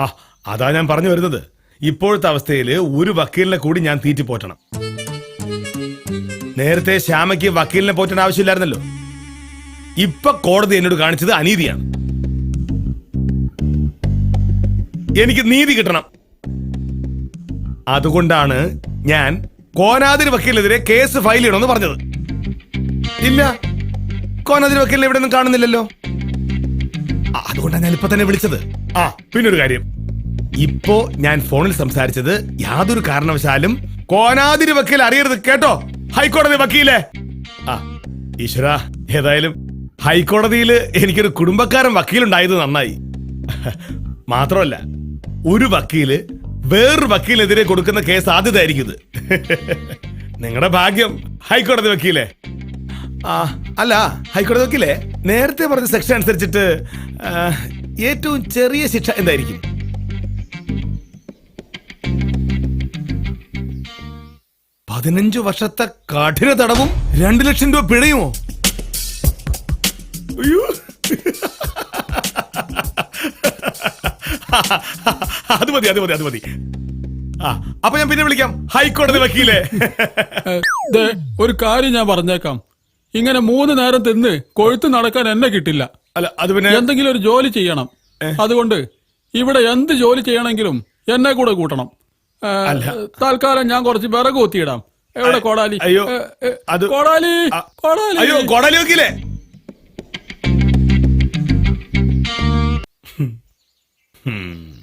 ആ അതാ ഞാൻ പറഞ്ഞു വരുന്നത്. ഇപ്പോഴത്തെ അവസ്ഥയിൽ ഒരു വക്കീലിനെ കൂടി ഞാൻ തീറ്റി പോറ്റണം നേരത്തെ ശ്യാമയ്ക്ക് വക്കീലിനെ പോറ്റേണ്ട ആവശ്യമില്ലായിരുന്നല്ലോ. ഇപ്പൊ കോടതി എന്നോട് കാണിച്ചത് അനീതിയാണ്. എനിക്ക് നീതി കിട്ടണം. അതുകൊണ്ടാണ് ഞാൻ കോനാതിരി വക്കീലിനെതിരെ കേസ് ഫയൽ ചെയ്യണമെന്ന് പറഞ്ഞത്. ഇല്ല കോനാതിരി വക്കീലിനെ ഇവിടെ ഒന്നും കാണുന്നില്ലല്ലോ. അതുകൊണ്ടാണ് ഞാൻ ഇപ്പൊ തന്നെ വിളിച്ചത്. ആ പിന്നൊരു കാര്യം. ഇപ്പോ ഞാൻ ഫോണിൽ സംസാരിച്ചത് യാതൊരു കാരണവശാലും കോനാതിരി വക്കീൽ അറിയരുത് കേട്ടോ. ഹൈക്കോടതി വക്കീലേ. ആ ഈശ്വര ഏതായാലും ഹൈക്കോടതിയിൽ എനിക്കൊരു കുടുംബക്കാരൻ വക്കീലുണ്ടായത് നന്നായി. മാത്രമല്ല ഒരു വക്കീൽ വേറൊരു വക്കീലിനെതിരെ കൊടുക്കുന്ന കേസ് ആദ്യതായിരിക്കും ഇത്. നിങ്ങളുടെ ഭാഗ്യം ഹൈക്കോടതി വക്കീലേ. ആ അല്ല ഹൈക്കോടതി വക്കീലേ. നേരത്തെ പറഞ്ഞ സെക്ഷൻ അനുസരിച്ചിട്ട് ഏറ്റവും ചെറിയ ശിക്ഷ എന്തായിരിക്കും? പതിനഞ്ചു വർഷത്തെ കഠിന തടവും രണ്ടു ലക്ഷം രൂപ പിഴയുമോ? അത് മതി അത് മതി അത് മതി. അപ്പൊ ഞാൻ പിന്നെ വിളിക്കാം. ഹൈക്കോടതി വക്കീലേ. ഒരു കാര്യം ഞാൻ പറഞ്ഞേക്കാം. ഇങ്ങനെ മൂന്ന് നേരം തിന്ന് കൊഴുത്ത് നടക്കാൻ എന്നെ കിട്ടില്ല. അല്ല അത് പിന്നെ എന്തെങ്കിലും ഒരു ജോലി ചെയ്യണം. അതുകൊണ്ട് ഇവിടെ എന്ത് ജോലി ചെയ്യണമെങ്കിലും എന്നെ കൂടെ കൂട്ടണം. തൽക്കാലം ഞാൻ കുറച്ച് വിറക് കുത്തിയിടാം. എവിടെ കോടാലി? അയ്യോ, അത് കോടാലി കോടാലി. അയ്യോ കോടാലി നോക്കിയില്ലേ. ഹും.